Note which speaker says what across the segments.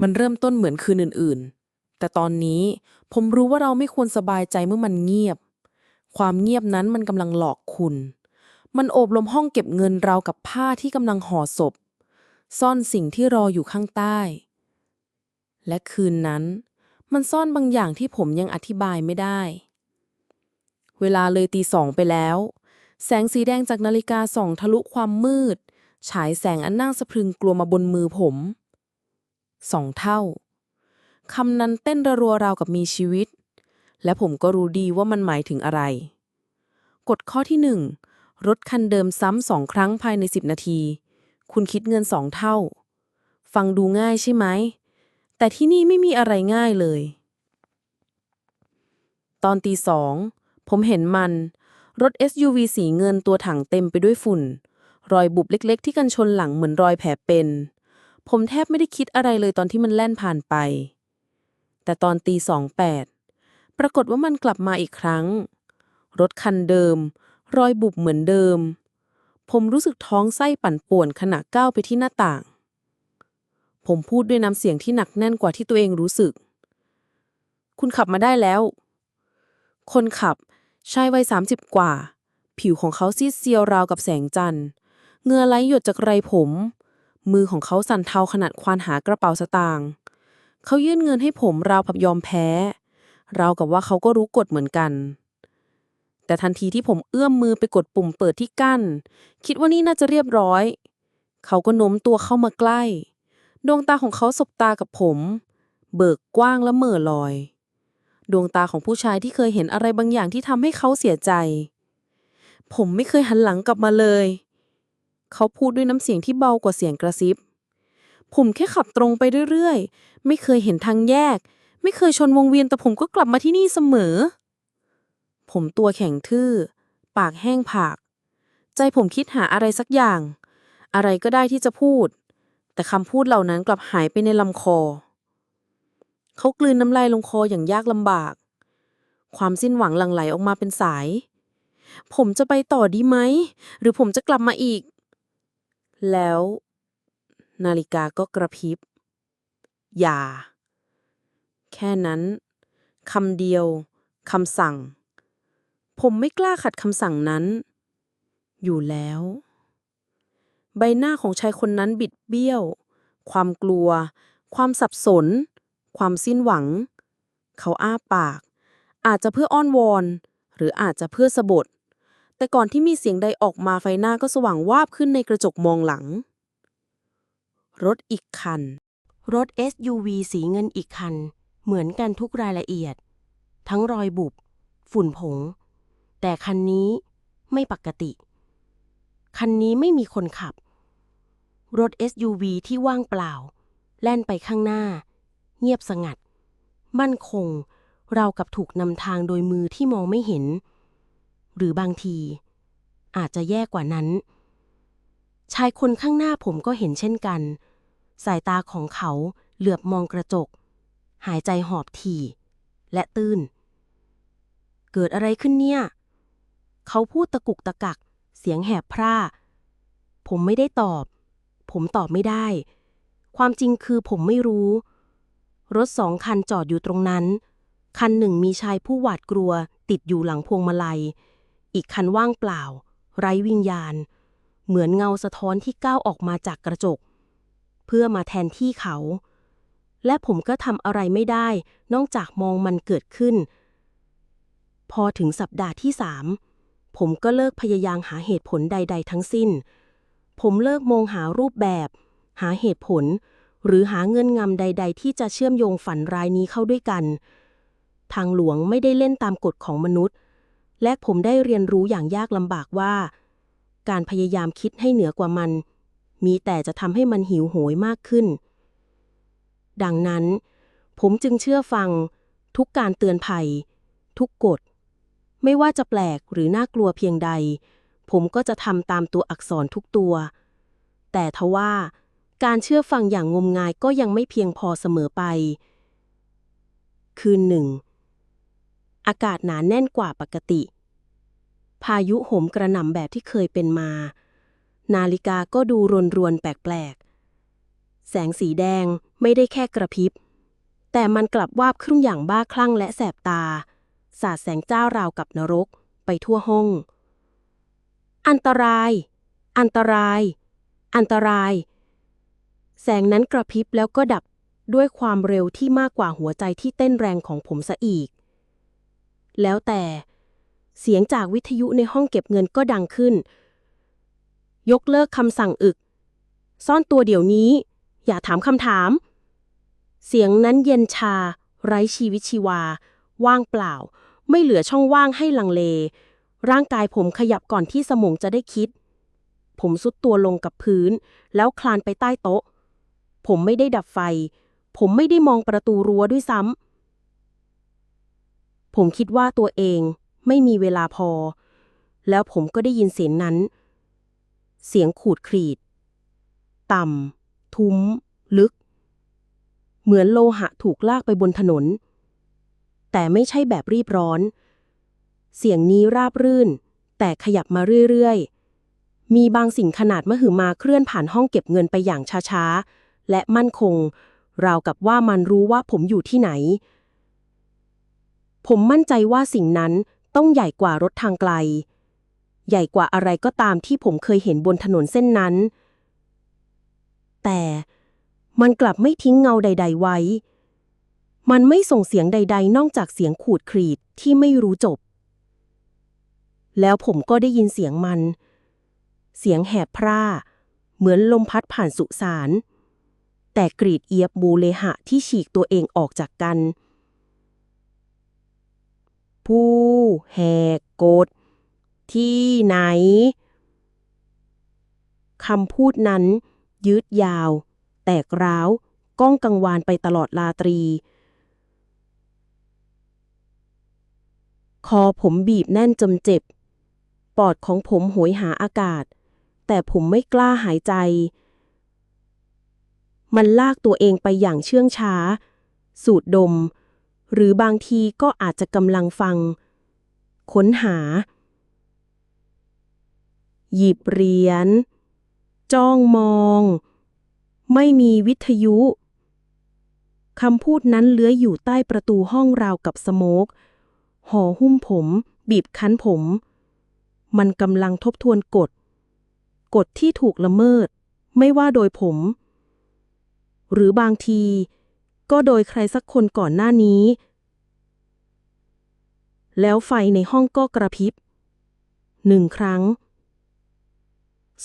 Speaker 1: มันเริ่มต้นเหมือนคืนอื่นๆ แต่ตอนนี้ผมรู้ว่าเราไม่ควรสบายใจเมื่อมันเงียบ ความเงียบนั้นมันกำลังหลอกคุณ มันโอบลมห้องเก็บเงินเรากับผ้าที่กำลังห่อศพ ซ่อนสิ่งที่รออยู่ข้างใต้ และคืนนั้น มันซ่อนบางอย่างที่ผมยังอธิบายไม่ได้ เวลาเลยตีสองไปแล้ว แสงสีแดงจากนาฬิกาส่องทะลุความมืด ฉายแสงอันน่าสะพรึงกลัวมาบนมือผม สองเท่าคำนั้นเต้นระรัวราวกับมีชีวิต และผมก็รู้ดีว่ามันหมายถึงอะไร กฎข้อที่หนึ่งรถคันเดิมซ้ำสองครั้งภายในสิบนาที คุณคิดเงินสองเท่า ฟังดูง่ายใช่ไหม แต่ที่นี่ไม่มีอะไรง่ายเลย ตอนตีสองผมเห็นมัน รถ SUV สีเงินตัวถังเต็มไปด้วยฝุ่น รอยบุบเล็กๆ ที่กันชนหลังเหมือนรอยแผลเป็น ผมแทบไม่ได้คิดอะไรเลยตอนที่มันแล่นผ่านไป แต่ตอนตีสองแปดปรากฏว่ามันกลับมาอีกครั้ง รถคันเดิม รอยบุบเหมือนเดิม ผมรู้สึกท้องไส้ปั่นป่วนขณะก้าวไปที่หน้าต่าง ผมพูดด้วยน้ำเสียงที่หนักแน่นกว่าที่ตัวเองรู้สึก คุณขับมาได้แล้ว คนขับชายวัยสามสิบกว่า ผิวของเขาซีดเซียวราวกับแสงจันทร์เงือไหลหยดจากไรผม มือของเขาสั่นเทาขนาดควานหากระเป๋าสตางค์เขายื่นเงินให้ผมราวกับยอมแพ้ราวกับว่าเขาก็รู้กฎเหมือนกัน แต่ทันทีที่ผมเอื้อมมือไปกดปุ่มเปิดที่กั้น คิดว่านี่น่าจะเรียบร้อย เขาก็โน้มตัวเข้ามาใกล้ ดวงตาของเขาสบตากับผม เบิกกว้างและเหม่อลอย ดวงตาของผู้ชายที่เคยเห็นอะไรบางอย่างที่ทำให้เขาเสียใจ ผมไม่เคยหันหลังกลับมาเลย เขาพูดด้วยน้ำเสียงที่เบากว่าเสียงกระซิบ ผมแค่ขับตรงไปเรื่อยๆ ไม่เคยเห็นทางแยก ไม่เคยชนวงเวียนแต่ผมก็กลับมาที่นี่เสมอ ผมตัวแข็งทื่อ ปากแห้งผาก ใจผมคิดหาอะไรสักอย่าง อะไรก็ได้ที่จะพูด แต่คำพูดเหล่านั้นกลับหายไปในลำคอ เขากลืนน้ำลายลงคออย่างยากลำบาก ความสิ้นหวังหลั่งไหลออกมาเป็นสายผมจะไปต่อดีไหม หรือผมจะกลับมาอีก แล้ว นาฬิกาก็กระพริบ อย่า แค่นั้นคำเดียวคำสั่ง ผมไม่กล้าขัดคำสั่งนั้น อยู่แล้ว ใบหน้าของชายคนนั้นบิดเบี้ยว ความกลัว ความสับสน ความสิ้นหวัง เขาอ้าปาก อาจจะเพื่ออ้อนวอน หรืออาจจะเพื่อสะบด แต่ก่อนที่มีเสียงใดออกมาไฟหน้าก็สว่างวาบขึ้นในกระจกมองหลัง รถอีกคัน
Speaker 2: รถ SUV สีเงินอีกคัน เหมือนกันทุกรายละเอียด ทั้งรอยบุบ ฝุ่นผง แต่คันนี้ไม่ปกติ คันนี้ไม่มีคนขับ รถ SUV ที่ว่างเปล่า แล่นไปข้างหน้า เงียบสงัด มั่นคง เรากับถูกนำทางโดยมือที่มองไม่เห็น หรือบางที อาจจะแย่กว่านั้น ชายคนข้างหน้าผมก็เห็นเช่นกัน สายตาของเขาเหลือบมองกระจก หายใจหอบถี่ และตื้น เกิดอะไรขึ้นเนี่ย เขาพูดตะกุกตะกัก เสียงแหบพร่า ผมไม่ได้ตอบ ผมตอบไม่ได้ ความจริงคือผมไม่รู้ รถสองคันจอดอยู่ตรงนั้น คันหนึ่งมีชายผู้หวาดกลัวติดอยู่หลังพวงมาลัย อีกคันว่างเปล่า ไร้วิญญาณ เหมือนเงาสะท้อนที่ก้าวออกมาจากกระจก เพื่อมาแทนที่เขา และผมก็ทำอะไรไม่ได้ นอกจากมองมันเกิดขึ้น พอถึงสัปดาห์ที่สามผมก็เลิกพยายามหาเหตุผลใด ๆ ทั้งสิ้น ผมเลิกมองหารูปแบบ หาเหตุผล หรือหาเงื่อนงำใด ๆ ที่จะเชื่อมโยงฝันรายนี้เข้าด้วยกัน ทางหลวงไม่ได้เล่นตามกฎของมนุษย์ และผมได้เรียนรู้อย่างยากลำบากว่า การพยายามคิดให้เหนือกว่ามัน มีแต่จะทำให้มันหิวโหยมากขึ้น ดังนั้น ผมจึงเชื่อฟัง ทุกการเตือนภัย ทุกกฎ ไม่ว่าจะแปลกหรือน่ากลัวเพียงใด ผมก็จะทำตามตัวอักษรทุกตัว แต่ทว่า การเชื่อฟังอย่างงมงายก็ยังไม่เพียงพอเสมอไป คืนหนึ่งอากาศหนาแน่นกว่าปกติ พายุโหมกระหน่ำแบบที่เคยเป็นมา นาฬิกาก็ดูรนรวนๆแปลกๆ แสงสีแดงไม่ได้แค่กระพริบ แต่มันกลับวาบครึ่งอย่างบ้าคลั่งและแสบตา สาดแสงจ้าราวกับนรกไปทั่วห้อง อันตราย อันตราย อันตราย แสงนั้นกระพริบแล้วก็ดับด้วยความเร็วที่มากกว่าหัวใจที่เต้นแรงของผมซะอีก แล้วแต่ เสียงจากวิทยุในห้องเก็บเงินก็ดังขึ้น ยกเลิกคำสั่งอึก ซ่อนตัวเดี๋ยวนี้ อย่าถามคำถาม เสียงนั้นเย็นชา ไร้ชีวิตชีวา ว่างเปล่า ไม่เหลือช่องว่างให้ลังเล ร่างกายผมขยับก่อนที่สมองจะได้คิด ผมสุดตัวลงกับพื้น แล้วคลานไปใต้โต๊ะ ผมไม่ได้ดับไฟ ผมไม่ได้มองประตูรั้วด้วยซ้ำผมคิดว่าตัวเอง ไม่มีเวลาพอ แล้วผมก็ได้ยินเสียงนั้น เสียงขูดครีด ต่ำ ทุ้ม ลึก เหมือนโลหะถูกลากไปบนถนน แต่ไม่ใช่แบบรีบร้อน เสียงนี้ราบรื่น แต่ขยับมาเรื่อยๆ มีบางสิ่งขนาดมหึมาเคลื่อนผ่านห้องเก็บเงินไปอย่างช้าๆ และมั่นคง ราวกับว่ามันรู้ว่าผมอยู่ที่ไหนผมมั่นใจว่าสิ่งนั้น ต้องใหญ่กว่ารถทางไกล ใหญ่กว่าอะไรก็ตามที่ผมเคยเห็นบนถนนเส้นนั้น แต่มันกลับไม่ทิ้งเงาใด ๆ ไว้ มันไม่ส่งเสียงใด ๆ นอกจากเสียงขูดครีดที่ไม่รู้จบ แล้วผมก็ได้ยินเสียงมัน เสียงแหบพร่า เหมือนลมพัดผ่านสุสาน แต่กรีดเอียบบูเลหะที่ฉีกตัวเองออกจากกัน ผู้แหกกฎที่ไหนคำพูดนั้น ยืดยาว แตกร้าว ก้องกังวานไปตลอดลาตรี คอผมบีบแน่นจนเจ็บ ปอดของผมโหยหาอากาศ แต่ผมไม่กล้าหายใจ มันลากตัวเองไปอย่างเชื่องช้า สูดดม หรือบางทีก็อาจจะกำลังฟัง ค้นหา หยิบเหรียญ จ้องมอง ไม่มีวิทยุ คำพูดนั้นเลื้อยอยู่ใต้ประตูห้องราวกับสโมก ห่อหุ้มผม บีบคั้นผม มันกำลังทบทวนกฎ กฎที่ถูกละเมิด ไม่ว่าโดยผม หรือบางที ก็โดยใครสักคนก่อนหน้านี้ แล้วไฟในห้องก็กระพริบหนึ่งครั้ง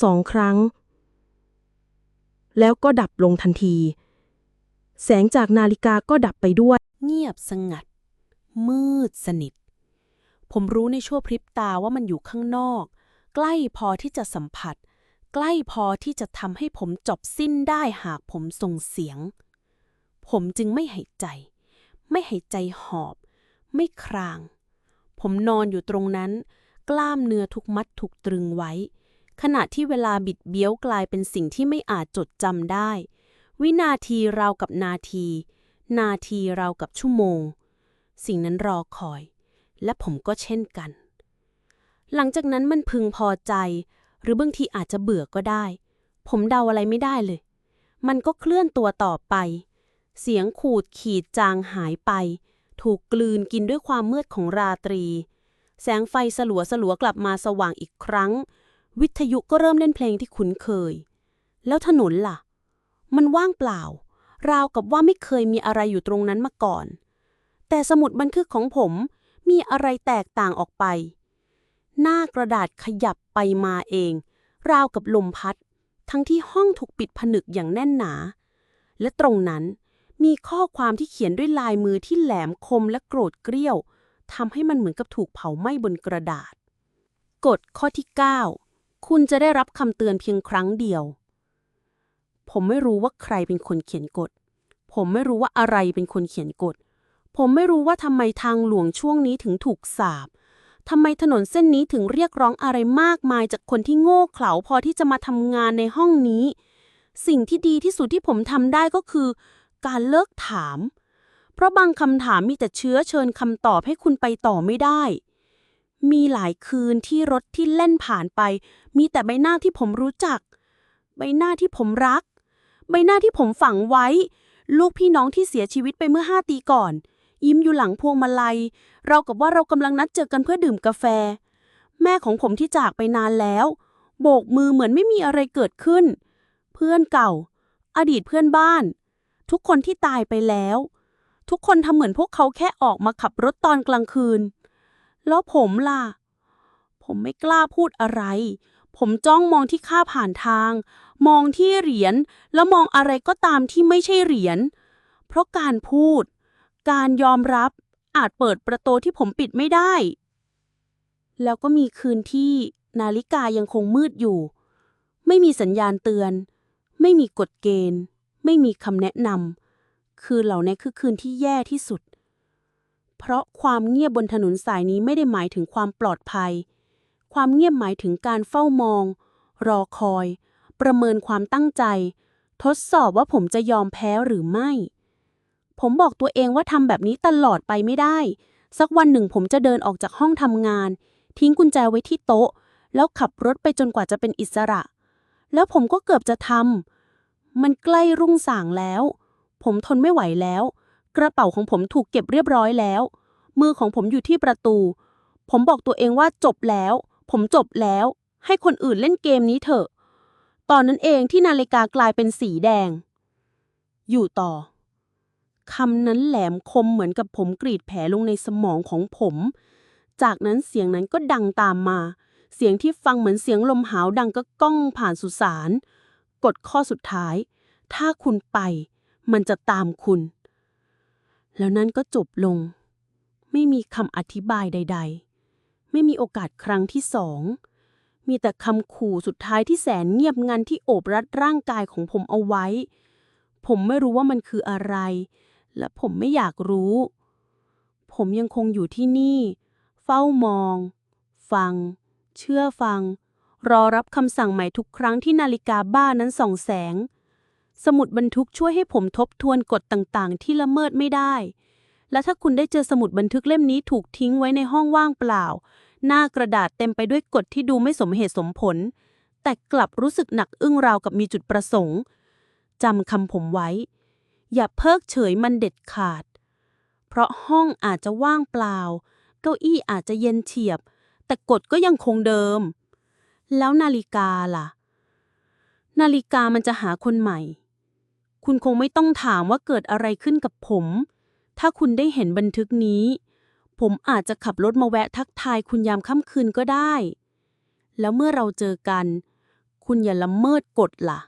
Speaker 2: สองครั้ง แล้วก็ดับลงทันที แสงจากนาฬิกาก็ดับไปด้วย
Speaker 1: เงียบสงัด มืดสนิท ผมรู้ในชั่วพริบตาว่ามันอยู่ข้างนอก ใกล้พอที่จะสัมผัส ใกล้พอที่จะทำให้ผมจบสิ้นได้หากผมส่งเสียง ผมจึงไม่หายใจ ไม่หายใจหอบ ไม่คราง ผมนอนอยู่ตรงนั้น กล้ามเนื้อทุกมัดถูกตรึงไว้ ขณะที่เวลาบิดเบี้ยวกลายเป็นสิ่งที่ไม่อาจจดจำได้ วินาทีราวกับนาที นาทีราวกับชั่วโมง สิ่งนั้นรอคอย และผมก็เช่นกัน หลังจากนั้นมันพึงพอใจ หรือบางทีอาจจะเบื่อก็ได้ ผมเดาอะไรไม่ได้เลย มันก็เคลื่อนตัวต่อไป เสียงขูดขีดจางหายไป ถูกกลืนกินด้วยความมืดของราตรี แสงไฟสลัวสลัวกลับมาสว่างอีกครั้ง วิทยุก็เริ่มเล่นเพลงที่คุ้นเคย แล้วถนนล่ะ มันว่างเปล่า ราวกับว่าไม่เคยมีอะไรอยู่ตรงนั้นมาก่อน แต่สมุดบันทึกของผมมีอะไรแตกต่างออกไป หน้ากระดาษขยับไปมาเอง ราวกับลมพัด ทั้งที่ห้องถูกปิดผนึกอย่างแน่นหนา และตรงนั้น มีข้อความที่เขียนด้วยลายมือที่แหลมคมและโกรธเกรี้ยวทำให้มันเหมือนกับถูกเผาไหม้บนกระดาษ กฎข้อที่ 9 คุณจะได้รับคำเตือนเพียงครั้งเดียว ผมไม่รู้ว่าใครเป็นคนเขียนกฎ ผมไม่รู้ว่าอะไรเป็นคนเขียนกฎ ผมไม่รู้ว่าทำไมทางหลวงช่วงนี้ถึงถูกสาบทำไมถนนเส้นนี้ถึงเรียกร้องอะไรมากมายจากคนที่โง่เขลาพอที่จะมาทำงานในห้องนี้ สิ่งที่ดีที่สุดที่ผมทำได้ก็คือ การเลิกถาม เพราะบางคำถามมีแต่เชื้อเชิญคำตอบให้คุณไปต่อไม่ได้ มีหลายคืนที่รถที่เล่นผ่านไป มีแต่ใบหน้าที่ผมรู้จัก ใบหน้าที่ผมรัก
Speaker 2: ใบหน้าที่ผมฝังไว้ ลูกพี่น้องที่เสียชีวิตไปเมื่อห้าตีก่อน ยิ้มอยู่หลังพวงมาลัย เรากับว่าเรากำลังนัดเจอกันเพื่อดื่มกาแฟ แม่ของผมที่จากไปนานแล้ว โบกมือเหมือนไม่มีอะไรเกิดขึ้น เพื่อนเก่า อดีตเพื่อนบ้าน ทุกคนที่ตายไปแล้ว ทุกคนทำเหมือนพวกเขาแค่ออกมาขับรถตอนกลางคืน แล้วผมล่ะ ผมไม่กล้าพูดอะไร ผมจ้องมองที่ค่าผ่านทาง มองที่เหรียญแล้วมองอะไรก็ตามที่ไม่ใช่เหรียญ เพราะการพูด การยอมรับอาจเปิดประตูที่ผมปิดไม่ได้ แล้วก็มีคืนที่นาฬิกายังคงมืดอยู่ ไม่มีสัญญาณเตือน ไม่มีกฎเกณฑ์ ไม่มีคำแนะนำคืนเหล่านี้คือคืนที่แย่ที่สุด เพราะความเงียบบนถนนสายนี้ไม่ได้หมายถึงความปลอดภัย ความเงียบหมายถึงการเฝ้ามอง รอคอย ประเมินความตั้งใจ ทดสอบว่าผมจะยอมแพ้หรือไม่ ผมบอกตัวเองว่าทำแบบนี้ตลอดไปไม่ได้ สักวันหนึ่งผมจะเดินออกจากห้องทำงาน ทิ้งกุญแจไว้ที่โต๊ะ แล้วขับรถไปจนกว่าจะเป็นอิสระ แล้วผมก็เกือบจะทำ มันใกล้รุ่งสางแล้ว ผมทนไม่ไหวแล้ว กระเป๋าของผมถูกเก็บเรียบร้อยแล้ว มือของผมอยู่ที่ประตู ผมบอกตัวเองว่าจบแล้ว ผมจบแล้ว ให้คนอื่นเล่นเกมนี้เถอะ ตอนนั้นเองที่นาฬิกากลายเป็นสีแดง อยู่ต่อคำนั้นแหลมคมเหมือนกับผมกรีดแผลลงในสมองของผม จากนั้นเสียงนั้นก็ดังตามมา เสียงที่ฟังเหมือนเสียงลมหาวดังก็ก้องผ่านสุสาน กฎข้อสุดท้าย ถ้าคุณไป มันจะตามคุณ แล้วนั่นก็จบลง ไม่มีคำอธิบายใด ๆ ไม่มีโอกาสครั้งที่สอง มีแต่คำขู่สุดท้ายที่แสนเงียบงันที่โอบรัดร่างกายของผมเอาไว้ ผมไม่รู้ว่ามันคืออะไร และผมไม่อยากรู้ ผมยังคงอยู่ที่นี่ เฝ้ามอง ฟัง เชื่อฟัง รอรับคำสั่งใหม่ทุกครั้งที่นาฬิกาบ้านั้นส่องแสง สมุดบันทึกช่วยให้ผมทบทวนกฎต่างๆ ที่ละเมิดไม่ได้ และถ้าคุณได้เจอสมุดบันทึกเล่มนี้ถูกทิ้งไว้ในห้องว่างเปล่า หน้ากระดาษเต็มไปด้วยกฎที่ดูไม่สมเหตุสมผล แต่กลับรู้สึกหนักอึ้งราวกับมีจุดประสงค์จำคำผมไว้ อย่าเพิกเฉยมันเด็ดขาด เพราะห้องอาจจะว่างเปล่า เก้าอี้อาจจะเย็นเฉียบ แต่กฎก็ยังคงเดิม แล้วนาฬิกาล่ะ นาฬิกามันจะหาคนใหม่ คุณคงไม่ต้องถามว่าเกิดอะไรขึ้นกับผม ถ้าคุณได้เห็นบันทึกนี้ ผมอาจจะขับรถมาแวะทักทายคุณยามค่ำคืนก็ได้ แล้วเมื่อเราเจอกัน คุณอย่าละเมิดกฎล่ะ